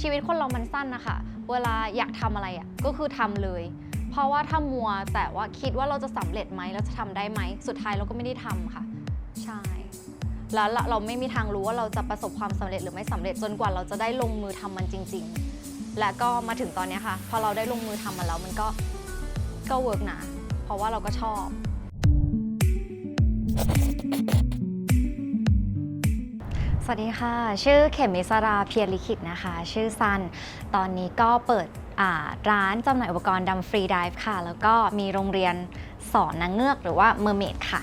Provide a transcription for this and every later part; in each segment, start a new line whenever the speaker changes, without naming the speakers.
ชีวิตคนเรามันสั้นนะคะ เวลาอยากทำอะไรอะ่ะก็คือทำเลย เพราะว่าถ้ามัวแต่ว่าคิดว่าเราจะสำเร็จไหมเราจะทำได้ไหม สุดท้ายเราก็ไม่ได้ทำค่ะ ใช่ แล้วเราไม่มีทางรู้ว่าเราจะประสบความสำเร็จหรือไม่สำเร็จจนกว่าเราจะได้ลงมือทำมันจริง ๆ และก็มาถึงตอนนี้ค่ะ พอเราได้ลงมือทำมันแล้วมันก็ก็เวิร์กนะ เพราะว่าเราก็ชอบ วัสดีค่ะ ชื่อเขมิสราเพียรลิขิตนะคะ ชื่อซัน ตอนนี้ก็เปิดร้านจำหน่ายอุปกรณ์ดำฟรีดิฟค่ะ แล้วก็มีโรงเรียนสอนนางเงือกหรือว่าเมอร์เมดค่ะ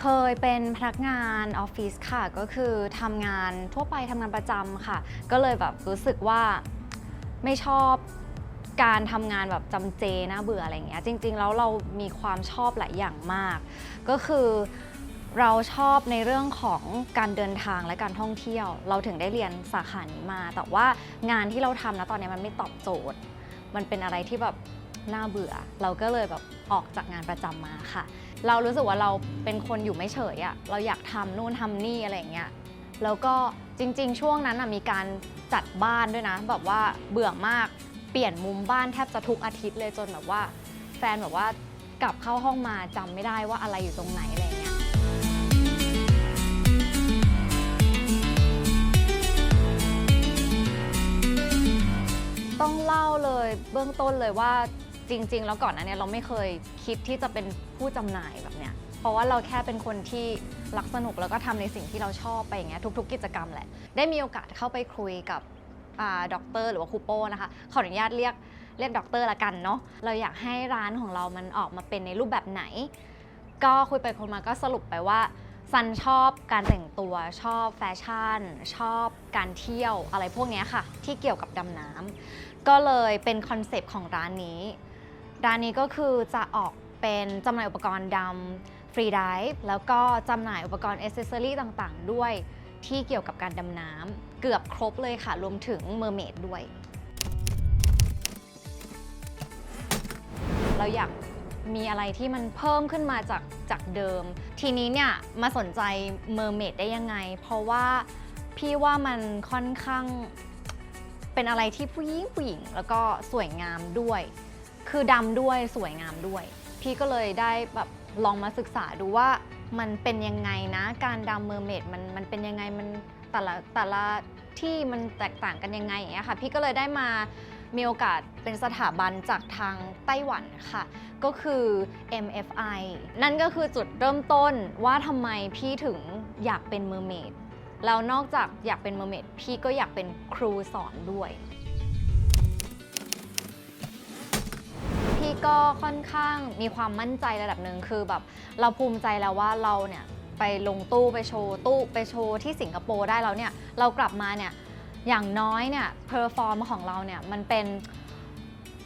เคยเป็นพนักงานออฟฟิศค่ะ ก็คือทำงานทั่วไปทำงานประจำค่ะ ก็เลยแบบรู้สึกว่าไม่ชอบ การทำงานแบบจำเจน่าเบื่ออะไรเงี้ยจริง ๆ แล้วเรามีความชอบหลายอย่างมาก ก็คือเราชอบในเรื่องของการเดินทางและการท่องเที่ยว เราถึงได้เรียนสาขานี้มา แต่ว่างานที่เราทำนะตอนนี้มันไม่ตอบโจทย์ มันเป็นอะไรที่แบบน่าเบื่อ เราก็เลยแบบออกจากงานประจำมาค่ะ เรารู้สึกว่าเราเป็นคนอยู่ไม่เฉยอะเราอยากทำนู่นทำนี่อะไรเงี้ยแล้วก็จริง ๆ ช่วงนั้นมีการจัดบ้านด้วยนะ แบบว่าเบื่อมาก เปลี่ยนมุมบ้านแทบจะทุกอาทิตย์เลยจนแบบว่า แฟนแบบว่ากลับเข้าห้องมาจำไม่ได้ว่าอะไรอยู่ตรงไหนอะไรเงี้ยต้องเล่าเลยเบื้องต้นเลยว่าจริง ๆ แล้วก่อนนั้นเนี่ยเราไม่เคยคิดที่จะเป็นผู้จำหน่ายแบบเนี้ยเพราะว่าเราแค่เป็นคนที่รักสนุกแล้วก็ทำในสิ่งที่เราชอบไปอย่างเงี้ยทุก ๆ กิจกรรมแหละ ได้มีโอกาสเข้าไปคุยกับ ด็อกเตอร์หรือว่าครูโป้นะคะขออนุญาตเรียกเรียกด็อกเตอร์ละกันเนาะเราอยากให้ร้านของเรามันออกมาเป็นในรูปแบบไหน ก็คุยไปคนมาก็สรุปไปว่าซันชอบการแต่งตัวชอบแฟชั่น ชอบการเที่ยวอะไรพวกนี้ค่ะ ที่เกี่ยวกับดำน้ำก็เลยเป็นคอนเซปต์ของร้านนี้ ร้านนี้ก็คือจะออกเป็นจำหน่ายอุปกรณ์ดำฟรีดิฟแล้วก็จำหน่ายอุปกรณ์อเซสซอรี่ต่างๆ ด้วย ที่เกี่ยวกับการดำน้ำเกือบครบเลยค่ะ รวมถึงเมอร์เมดด้วย เราอยากมีอะไรที่มันเพิ่มขึ้นมาจากจากเดิม ทีนี้เนี่ยมาสนใจเมอร์เมดได้ยังไง เพราะว่าพี่ว่ามันค่อนข้างเป็นอะไรที่ผู้หญิงผู้หญิง แล้วก็สวยงามด้วย คือดำด้วยสวยงามด้วย พี่ก็เลยได้แบบลองมาศึกษาดูว่า มันเป็นยังไงนะ การดำเมอร์เมดมันมันเป็นยังไงมันแต่ละแต่ละที่มันแตกต่างกันยังไงอย่างเงี้ยค่ะ พี่ก็เลยได้มามีโอกาสเป็นสถาบันจากทางไต้หวันค่ะ ก็คือ MFI นั่นก็คือจุดเริ่มต้นว่าทำไมพี่ถึงอยากเป็นเมอร์เมดแล้วนอกจากอยากเป็นเมอร์เมดพี่ก็อยากเป็นครูสอนด้วย พี่ก็ค่อนข้างมีความมั่นใจระดับหนึ่งคือแบบเราภูมิใจแล้วว่าเราเนี่ยไปลงตู้ไปโชว์ตู้ไปโชว์ที่สิงคโปร์ได้แล้วเนี่ยเรากลับมาเนี่ยอย่างน้อยเนี่ยเพอร์ฟอร์มของเราเนี่ยมันเป็น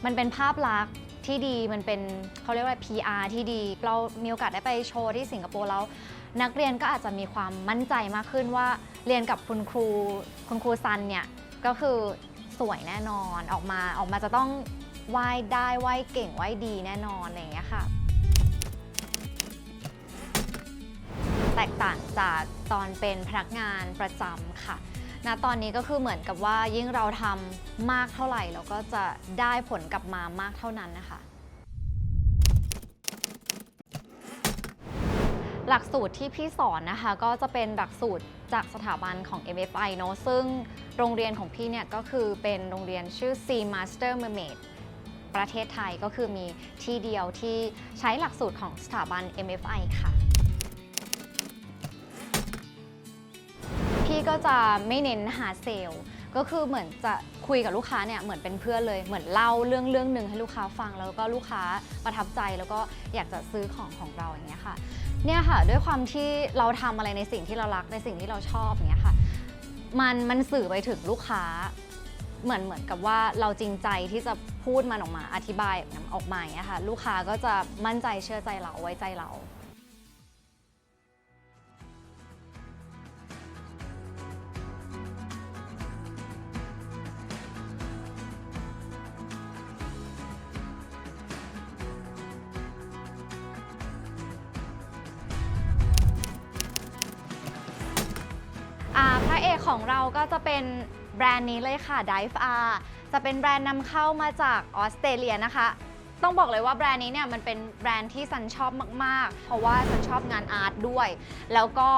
มันเป็นภาพลักษณ์ที่ดีมันเป็นเขาเรียกว่า PR ที่ดี เรามีโอกาสได้ไปโชว์ที่สิงคโปร์แล้ว นักเรียนก็อาจจะมีความมั่นใจมากขึ้นว่าเรียนกับคุณครูคุณครูซันเนี่ยก็คือสวยแน่นอนออกมาออกมาจะต้อง ว่ายได้ว่ายเก่งว่ายดีแน่นอนอะไรอย่างเงี้ยค่ะ แตกต่างจากตอนเป็นพนักงานประจำค่ะณตอนนี้ก็คือเหมือนกับว่ายิ่งเราทำมากเท่าไหร่เราก็จะได้ผลกลับมามากเท่านั้นนะคะ หลักสูตรที่พี่สอนนะคะ ก็จะเป็นหลักสูตรจากสถาบันของ MFI เนอะซึ่งโรงเรียนของพี่เนี่ยก็คือเป็นโรงเรียนชื่อ C Master Mermaid ประเทศไทยก็คือมีที่เดียวที่ใช้หลักสูตรของสถาบัน MFI ค่ะ พี่ก็จะไม่เน้นหาเซลล์ก็คือเหมือนจะคุยกับลูกค้าเนี่ยเหมือนเป็นเพื่อนเลยเหมือนเล่าเรื่องเรื่องหนึ่งให้ลูกค้าฟังแล้วก็ลูกค้าประทับใจแล้วก็อยากจะซื้อของของเราอย่างเงี้ยค่ะเนี่ยค่ะด้วยความที่เราทำอะไรในสิ่งที่เรารักในสิ่งที่เราชอบอย่างเงี้ยค่ะ มันมันสื่อไปถึงลูกค้า เหมือนเหมือนกับว่าเราจริงใจที่จะพูดมันออกมาอธิบายออกมาอย่างเงี้ยค่ะลูกค้าก็จะมั่นใจเชื่อใจเราไว้ใจเรา อ่าพระเอกของเราก็จะเป็น แบรนด์นี้เลยค่ะ Dive R จะเป็นแบรนด์นำเข้ามาจากออสเตรเลียนะคะ ต้องบอกเลยว่าแบรนด์นี้เนี่ยมันเป็นแบรนด์ที่ซันชอบมาก ๆ เพราะว่าซันชอบงานอาร์ตด้วย แล้วก็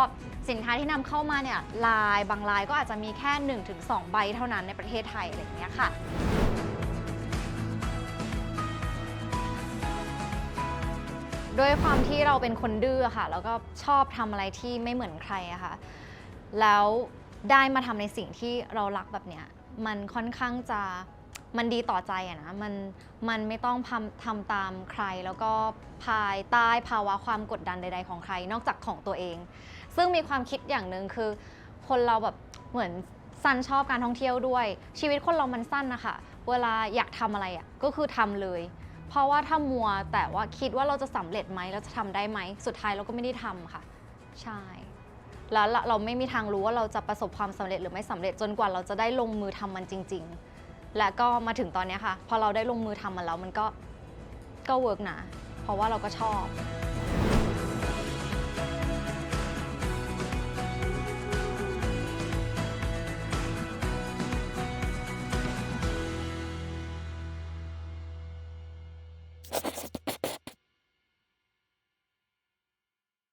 สินค้าที่นำเข้ามาเนี่ยลายบางลายก็อาจจะมีแค่ 1-2 ใบเท่านั้นในประเทศไทยอะไรอย่างเงี้ยค่ะด้วยความที่เราเป็นคนดื้อค่ะ แล้วก็ชอบทำอะไรที่ไม่เหมือนใครอะค่ะ แล้ว ได้มาทำในสิ่งที่เรารักแบบเนี้ยมันค่อนข้างจะมันดีต่อใจอะนะมันมันไม่ต้องทำทำตามใคร แล้วก็ภายใต้ภาวะความกดดันใด ๆ ของใครนอกจากของตัวเอง ซึ่งมีความคิดอย่างหนึ่งคือ คนเราแบบเหมือนซันชอบการท่องเที่ยวด้วย ชีวิตคนเรามันสั้นนะคะเวลาอยากทำอะไรอะก็คือทำเลย เพราะว่าถ้ามัวแต่ว่าคิดว่าเราจะสำเร็จไหมเราจะทำได้ไหมสุดท้ายเราก็ไม่ได้ทำค่ะ ใช่ แล้วเราไม่มีทางรู้ว่าเราจะประสบความสำเร็จหรือไม่สำเร็จจนกว่าเราจะได้ลงมือทำมันจริง ๆ และก็มาถึงตอนนี้ค่ะ พอเราได้ลงมือทำมันแล้วมันก็ก็เวิร์กนะเพราะว่าเราก็ชอบ